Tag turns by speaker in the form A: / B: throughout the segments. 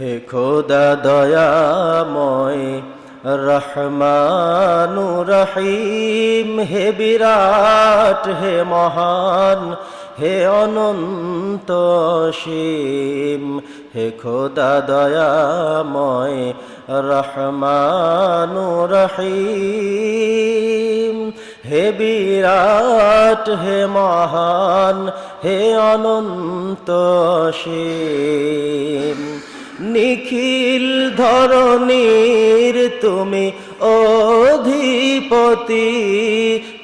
A: হে খোদা দয়াময় রহমানু রহিম হে বিরাট, হে মহান, হে অনন্ত অসীম, হে খোদা দয়াময় রহমানু রহিম হে বিরাট, হে মহান, হে অনন্ত অসীম। নিখিল ধরনীর তুমি অধিপতি,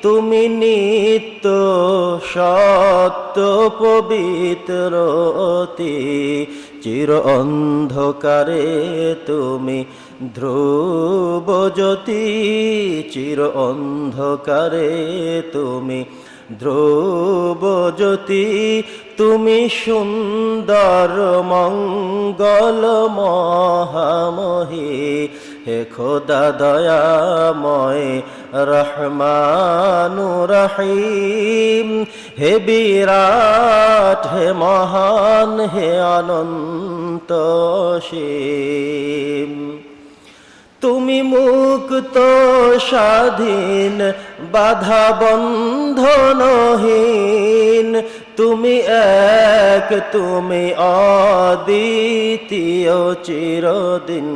A: তুমি নিত্য সত্য পবিত্রতি। চির অন্ধকারে তুমি ধ্রুব জ্যোতি, চির অন্ধকারে তুমি ধ্রুব জ্যোতি তুমি সুন্দর মঙ্গল মহামহি, হে খোদা দয়াময় রহমানু রহিম, হে বিরাট, হে মহান, হে অনন্ত অসীম তুমি মুক্ত, স্বাধীন, বাধা বন্ধনহীন তুমি এক, তুমি অদ্বিতীয় চিরদিন।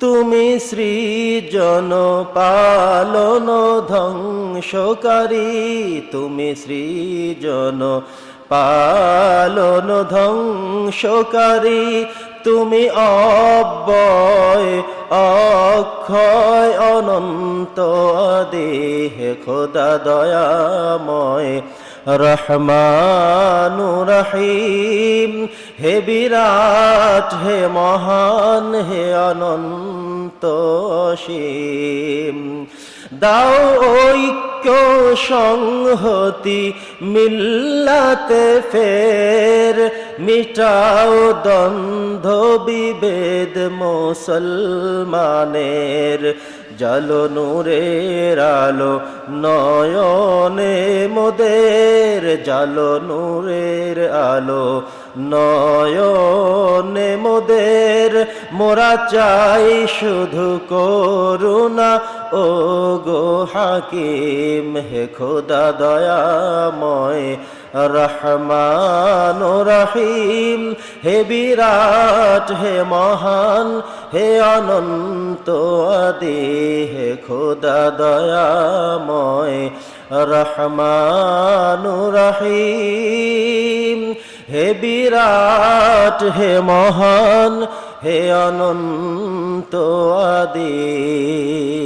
A: তুমি সৃজন পালন ধ্বংসকারী, তুমি সৃজন পালন ধ্বংসকারী। তুমি অব্যয়, অক্ষয়, অনন্ত দেহ খোদা দয়াময়। রহমানু রহিম হে বিরাট, হে মহান, হে অনন্ত দাও ঐক্য সংহতি মিল্লাতে ফের। মিটাও দ্বন্দ্ব বিভেদ মুসলমানের। জালো নূরের আলো নয়নে মোদের। জালো, নূরের আলো, নয়নে মোদের। মোরা চাই শুধু করুণা ও গো হাকিম, হে খোদা দয়াময়, রহমান রহিম। হে বিরাট, হে মহান হে অনন্ত হে খোদা দয়াময় রহমানু রহিম হে বিরাট হে মহান হে অনন্ত আদি।